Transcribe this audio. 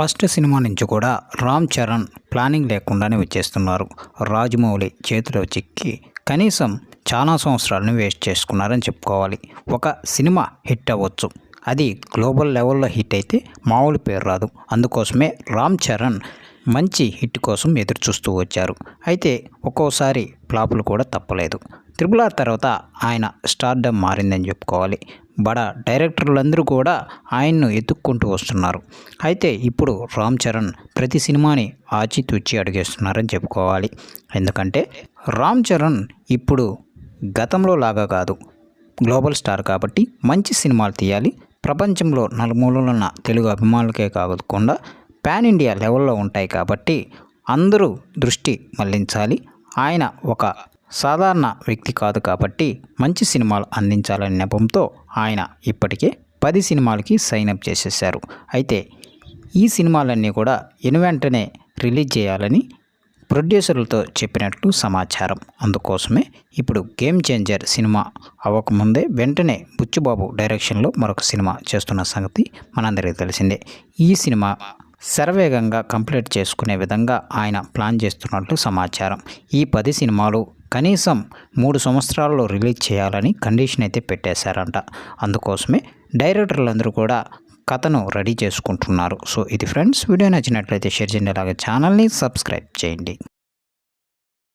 First cinema నుంచి కూడా Ram Charan planning లేకుండానే వచ్చేస్తున్నారు. రాజమౌళి చేతిలో చిక్కి కనీసం చాలా సంవత్సరాలను వేస్ట్ చేసుకున్నారని చెప్పుకోవాలి. ఒక సినిమా హిట్ అవ్వచ్చు. అది గ్లోబల్ లెవెల్లో హిట్ అయితే మామూలు పేరు రాదు. అందుకోసమే రామ్ చరణ్ మంచి హిట్ కోసం ఎదురు చూస్తూ వచ్చారు. అయితే ఒక్కోసారి ఫ్లాపులు కూడా తప్పలేదు. త్రిబుల్ ఆర్ తర్వాత ఆయన స్టార్డమ్ మారిందని చెప్పుకోవాలి. బడా డైరెక్టర్లందరూ కూడా ఆయన్ను ఎత్తుక్కుంటూ వస్తున్నారు. అయితే ఇప్పుడు రామ్ చరణ్ ప్రతి సినిమాని ఆచితూచి అడిగేస్తున్నారని చెప్పుకోవాలి. ఎందుకంటే రామ్ చరణ్ ఇప్పుడు గతంలో లాగా కాదు. గ్లోబల్ స్టార్ కాబట్టి మంచి సినిమాలు తీయాలి. ప్రపంచంలో నలుమూలలున్న తెలుగు అభిమానులకే కాకుండా పాన్ ఇండియా లెవెల్లో ఉంటాయి కాబట్టి అందరూ దృష్టి మళ్ళించాలి ఆయన ఒక సాధారణ వ్యక్తి కాదు కాబట్టి మంచి సినిమాలు అందించాలనే నెపంతో ఆయన ఇప్పటికే పది సినిమాలకి సైన్ అప్ చేసేసారు అయితే ఈ సినిమాలన్నీ కూడా ఎను వెంటనే రిలీజ్ చేయాలని ప్రొడ్యూసర్లతో చెప్పినట్లు సమాచారం. అందుకోసమే ఇప్పుడు గేమ్ చేంజర్ సినిమా అవ్వకముందే వెంటనే బుచ్చుబాబు డైరెక్షన్లో మరొక సినిమా చేస్తున్న సంగతి మనందరికీ తెలిసిందే. ఈ సినిమా శరవేగంగా కంప్లీట్ చేసుకునే విధంగా ఆయన ప్లాన్ చేస్తున్నట్లు సమాచారం. ఈ పది సినిమాలు కనీసం మూడు సంవత్సరాల్లో రిలీజ్ చేయాలని కండిషన్ అయితే పెట్టేశారంట. అందుకోసమే డైరెక్టర్లందరూ కూడా కథను రెడీ చేసుకుంటున్నారు. సో ఇది ఫ్రెండ్స్ వీడియో నచ్చినట్లయితే షేర్ చేయండి. అలాగే ఛానల్ని సబ్స్క్రైబ్ చేయండి.